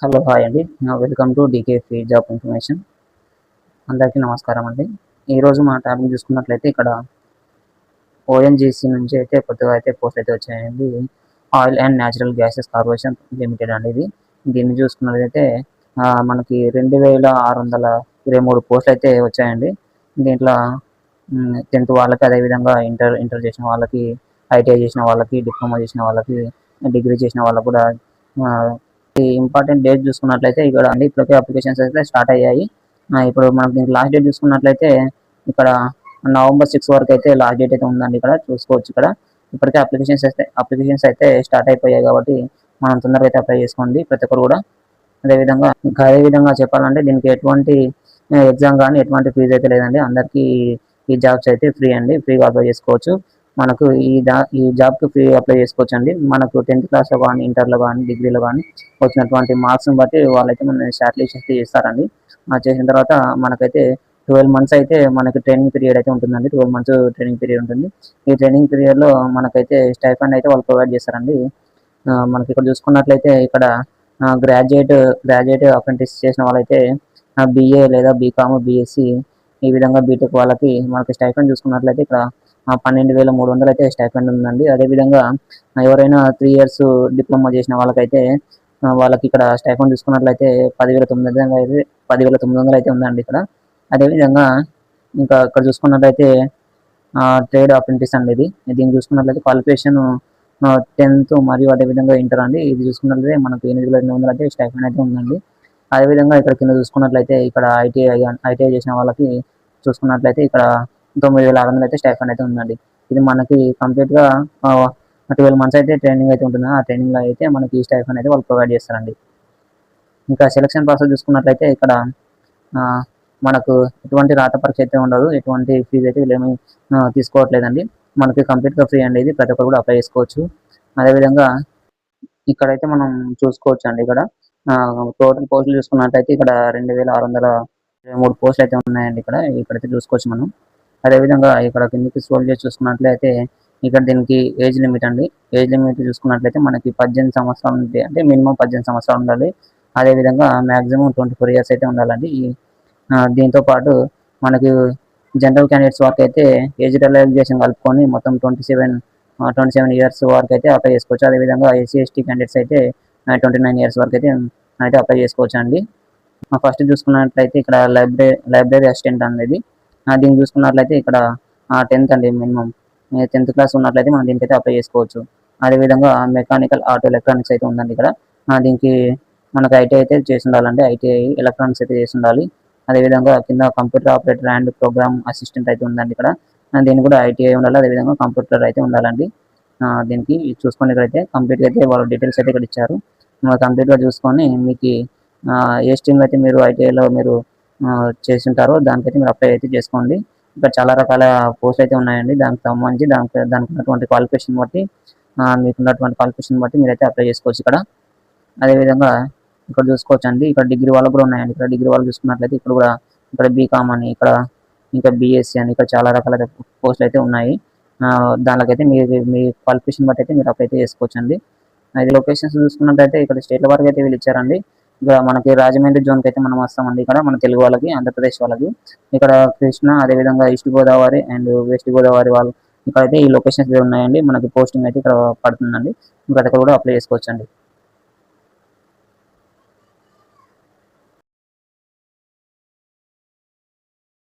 Hello hi అండి. Welcome to DK free job information అందరికీ నమస్కారం అండి. ఈరోజు మా టాపిక్ చూసుకున్నట్లయితే ఇక్కడ ఓఎన్జీసీ నుంచి అయితే కొత్తగా అయితే పోస్ట్ అయితే వచ్చాయండి. Oil and natural gases corporation limited అండి ఇది. దీన్ని చూసుకున్నట్లయితే మనకి రెండు వేల ఆరు వందల ఇరవై మూడు పోస్టులు అయితే వచ్చాయండి. దీంట్లో టెన్త్ వాళ్ళకి అదేవిధంగా ఇంటర్ ఇంటర్ చేసిన వాళ్ళకి ఐటీఐ చేసిన వాళ్ళకి డిప్లొమా చేసిన వాళ్ళకి డిగ్రీ చేసిన వాళ్ళకి కూడా ఇంపార్టెంట్ డేట్ చూసుకున్నట్లయితే ఇక్కడ అండి ఇప్పటికే అప్లికేషన్స్ అయితే స్టార్ట్ అయ్యాయి. ఇప్పుడు మనం దీనికి లాస్ట్ డేట్ చూసుకున్నట్లయితే ఇక్కడ నవంబర్ సిక్స్ వరకు అయితే లాస్ట్ డేట్ అయితే ఉందండి ఇక్కడ చూసుకోవచ్చు ఇక్కడ. ఇప్పటికే అప్లికేషన్స్ అయితే అప్లికేషన్స్ అయితే స్టార్ట్ అయిపోయాయి కాబట్టి మనం తొందరగా అయితే అప్లై చేసుకోండి ప్రతి ఒక్కరు కూడా. అదేవిధంగా ఇంకా అదేవిధంగా చెప్పాలంటే దీనికి ఎటువంటి ఎగ్జామ్ కానీ ఎటువంటి ఫీజు అయితే లేదండి. అందరికీ ఈ జాబ్స్ అయితే ఫ్రీ అండి ఫ్రీగా అప్లై చేసుకోవచ్చు. మనకు ఈ దా ఈ జాబ్కి ఫ్రీ అప్లై చేసుకోవచ్చు అండి మనకు టెన్త్ క్లాస్లో కానీ ఇంటర్లో కానీ డిగ్రీలో కానీ వచ్చినటువంటి మార్క్స్ని బట్టి వాళ్ళైతే మన షార్ట్ అయితే చేస్తారండి ఆ చేసిన తర్వాత మనకైతే ట్వెల్వ్ మంత్స్ అయితే మనకి ట్రైనింగ్ పీరియడ్ అయితే ఉంటుందండి. ట్వెల్వ్ మంత్స్ ట్రైనింగ్ పీరియడ్ ఉంటుంది. ఈ ట్రైనింగ్ పీరియడ్లో మనకైతే స్టైఫండ్ అయితే వాళ్ళు ప్రొవైడ్ చేస్తారండి. మనకి ఇక్కడ చూసుకున్నట్లయితే ఇక్కడ గ్రాడ్యుయేట్ గ్రాడ్యుయేట్ అప్రెంటిస్ చేసిన వాళ్ళైతే బిఏ లేదా బీకామ్ బీఎస్సీ ఈ విధంగా బీటెక్ వాళ్ళకి మనకి స్టైఫండ్ చూసుకున్నట్లయితే ఇక్కడ పన్నెండు వేల మూడు వందలు అయితే స్టైఫండ్ ఉందండి. అదేవిధంగా ఎవరైనా త్రీ ఇయర్స్ డిప్లొమా చేసిన వాళ్ళకైతే వాళ్ళకి ఇక్కడ స్టైఫండ్ తీసుకున్నట్లయితే పదివేల తొమ్మిది వందలు అయితే పదివేల తొమ్మిది వందలు అయితే ఉందండి ఇక్కడ. అదేవిధంగా ఇంకా ఇక్కడ చూసుకున్నట్లయితే ట్రేడ్ అప్రెంటిస్ అండి ఇది. దీన్ని చూసుకున్నట్లయితే క్వాలిఫికేషన్ టెన్త్ మరియు అదేవిధంగా ఇంటర్ అండి. ఇది చూసుకున్నట్లయితే మనకు ఎనిమిది వేల ఎనిమిది వందలు అయితే స్టైఫండ్ అయితే ఉందండి. అదేవిధంగా ఇక్కడ కింద చూసుకున్నట్లయితే ఇక్కడ ఐటీఐ ఐటీఐ చేసిన వాళ్ళకి చూసుకున్నట్లయితే ఇక్కడ తొమ్మిది వేల ఆరు వందలు అయితే స్టైఫండ్ అయితే ఉందండి. ఇది మనకి కంప్లీట్గా ట్వెల్వ్ మంత్స్ అయితే ట్రైనింగ్ అయితే ఉంటుంది. ఆ ట్రైనింగ్లో అయితే మనకి ఈ స్టైఫండ్ అయితే వాళ్ళు ప్రొవైడ్ చేస్తారండి. ఇంకా సెలక్షన్ ప్రాసెస్ చూసుకున్నట్లయితే ఇక్కడ మనకు ఎటువంటి రాత పరీక్ష అయితే ఉండదు. ఎటువంటి ఫీజు అయితే వీళ్ళేమి తీసుకోవట్లేదండి. మనకి కంప్లీట్గా ఫ్రీ అండి ఇది. ప్రతి ఒక్కరు కూడా అప్లై చేసుకోవచ్చు. అదేవిధంగా ఇక్కడైతే మనం చూసుకోవచ్చు అండి ఇక్కడ టోటల్ పోస్టులు చూసుకున్నట్లయితే ఇక్కడ రెండు వేల ఆరు వందల మూడు పోస్టులు అయితే ఉన్నాయండి ఇక్కడ. ఇక్కడైతే చూసుకోవచ్చు మనం. అదేవిధంగా ఇక్కడ కిందకి స్క్రోల్ చేసి చూసుకున్నట్లయితే ఇక్కడ దీనికి ఏజ్ లిమిట్ అండి. ఏజ్ లిమిట్ చూసుకున్నట్లయితే మనకి పద్దెనిమిది సంవత్సరాలు ఉంటే అంటే మినిమం పద్దెనిమిది సంవత్సరాలు ఉండాలి. అదేవిధంగా మాక్సిమం ట్వంటీ ఫోర్ ఇయర్స్ అయితే ఉండాలండి. దీంతో పాటు మనకి జనరల్ క్యాండిడేట్స్ వరకు అయితే ఏజ్ రిలైజేషన్ కలుపుకొని మొత్తం twenty seven twenty seven years వరకు అయితే అప్లై చేసుకోవచ్చు. అదేవిధంగా ఎస్సీ ఎస్టీ క్యాండిడేట్స్ అయితే ట్వంటీ నైన్ ఇయర్స్ వరకు అయితే అయితే అప్లై చేసుకోవచ్చు అండి ఫస్ట్ చూసుకున్నట్లయితే ఇక్కడ లైబ్రరీ లైబ్రరీ అసిస్టెంట్ అనేది దీన్ని చూసుకున్నట్లయితే ఇక్కడ టెన్త్ అండి మినిమం టెన్త్ క్లాస్ ఉన్నట్లయితే మనం దీనికైతే అప్లై చేసుకోవచ్చు. అదేవిధంగా మెకానికల్ ఆటో ఎలక్ట్రానిక్స్ అయితే ఉందండి ఇక్కడ. దీనికి మనకు ఐటీ అయితే చేసి ఉండాలండి. ఐటీఐ ఎలక్ట్రానిక్స్ అయితే చేసి ఉండాలి. అదేవిధంగా కింద computer operator and program assistant అయితే ఉందండి ఇక్కడ. దీనికి కూడా ఐటీఐ ఉండాలి. అదేవిధంగా కంప్యూటర్ అయితే ఉండాలండి. దీనికి చూసుకొని ఇక్కడైతే కంప్లీట్గా అయితే వాళ్ళ డీటెయిల్స్ అయితే ఇక్కడ ఇచ్చారు. కంప్లీట్గా చూసుకొని మీకు ఏ స్ట్రీమ్ అయితే మీరు ఐటీఐలో మీరు చేసి ఉంటారో దానికైతే మీరు అప్లై అయితే చేసుకోండి. ఇక్కడ చాలా రకాల పోస్ట్ అయితే ఉన్నాయండి. దానికి సంబంధించి దానికి దానికి ఉన్నటువంటి క్వాలిఫికేషన్ బట్టి మీకు ఉన్నటువంటి క్వాలిఫికేషన్ బట్టి మీరైతే అప్లై చేసుకోవచ్చు ఇక్కడ. అదేవిధంగా ఇక్కడ చూసుకోవచ్చు అండి ఇక్కడ డిగ్రీ వాళ్ళకు కూడా ఉన్నాయండి. ఇక్కడ డిగ్రీ వాళ్ళు చూసుకున్నట్లయితే ఇక్కడ కూడా ఇక్కడ బీకామ్ అని ఇక్కడ ఇంకా బీఎస్సీ అని ఇక్కడ చాలా రకాల పోస్టులు అయితే ఉన్నాయి. దానికైతే మీ మీ క్వాలిఫికేషన్ బట్టి అయితే మీరు అప్లై అయితే చేసుకోవచ్చు అండి అది లొకేషన్స్ చూసుకున్నట్లయితే ఇక్కడ స్టేట్ల వరకు అయితే వీళ్ళు ఇచ్చారండి. ఇక్కడ మనకి రాజమండ్రి జోన్కి అయితే మనం వస్తామండి. ఇక్కడ మన తెలుగు వాళ్ళకి ఆంధ్రప్రదేశ్ వాళ్ళకి. ఇక్కడ కృష్ణ అదేవిధంగా east Godavari and west Godavari వాళ్ళు ఇక్కడైతే ఈ లొకేషన్స్ ఉన్నాయండి. మనకి పోస్టింగ్ అయితే ఇక్కడ పడుతుందండి. ఇంకా అక్కడ కూడా అప్లై చేసుకోవచ్చు అండి